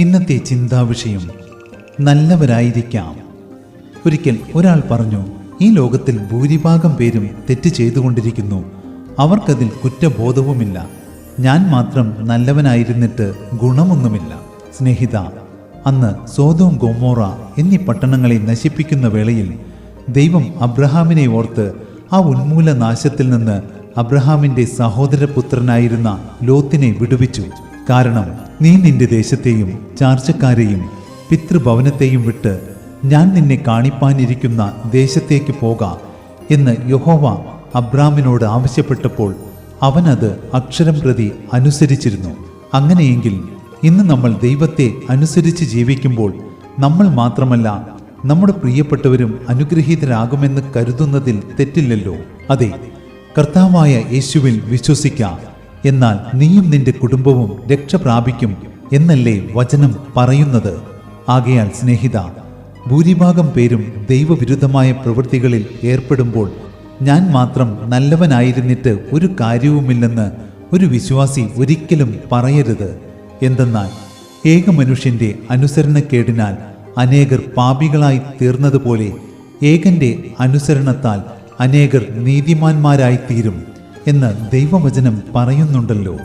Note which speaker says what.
Speaker 1: ഇന്നത്തെ ചിന്താ വിഷയം നല്ലവരായിരിക്കാം. ഒരിക്കൽ ഒരാൾ പറഞ്ഞു ഈ ലോകത്തിൽ ഭൂരിഭാഗം പേരും തെറ്റ് ചെയ്തുകൊണ്ടിരിക്കുന്നു. അവർക്കതിൽ കുറ്റബോധവുമില്ല. ഞാൻ മാത്രം നല്ലവനായിരുന്നിട്ട് ഗുണമൊന്നുമില്ല. സ്നേഹിത അന്ന് സോതോം ഗോമോറ എന്നീ പട്ടണങ്ങളെ നശിപ്പിക്കുന്ന വേളയിൽ ദൈവം അബ്രഹാമിനെ ഓർത്ത് ആ ഉന്മൂലനാശത്തിൽ നിന്ന് അബ്രഹാമിന്റെ സഹോദരപുത്രനായിരുന്ന ലോത്തിനെ വിടുവിച്ചു. കാരണം നീ നിന്റെ ദേശത്തെയും ചാർച്ചക്കാരെയും പിതൃഭവനത്തെയും വിട്ട് ഞാൻ നിന്നെ കാണിപ്പാനിരിക്കുന്ന ദേശത്തേക്ക് പോക എന്ന് യഹോവ അബ്രാമിനോട് ആവശ്യപ്പെട്ടപ്പോൾ അവനത് അക്ഷരം പ്രതി അനുസരിച്ചിരുന്നു. അങ്ങനെയെങ്കിൽ ഇന്ന് നമ്മൾ ദൈവത്തെ അനുസരിച്ച് ജീവിക്കുമ്പോൾ നമ്മൾ മാത്രമല്ല നമ്മുടെ പ്രിയപ്പെട്ടവരും അനുഗ്രഹീതരാകുമെന്ന് കരുതുന്നതിൽ തെറ്റില്ലല്ലോ. അതെ കർത്താവായ യേശുവിൽ വിശ്വസിക്കാം. എന്നാൽ നീയും നിന്റെ കുടുംബവും രക്ഷ പ്രാപിക്കും എന്നല്ലേ വചനം പറയുന്നത്. ആകയാൽ സ്നേഹിത ഭൂരിഭാഗം പേരും ദൈവവിരുദ്ധമായ പ്രവൃത്തികളിൽ ഏർപ്പെടുമ്പോൾ ഞാൻ മാത്രം നല്ലവനായിരുന്നിട്ട് ഒരു കാര്യവുമില്ലെന്ന് ഒരു വിശ്വാസി ഒരിക്കലും പറയരുത്. എന്തെന്നാൽ ഏക മനുഷ്യന്റെ അനുസരണക്കേടിനാൽ അനേകർ പാപികളായി തീർന്നതുപോലെ ഏകന്റെ അനുസരണത്താൽ അനേകർ നീതിമാന്മാരായി തീരും എന്ന് ദൈവവചനം പറയുന്നുണ്ടല്ലോ.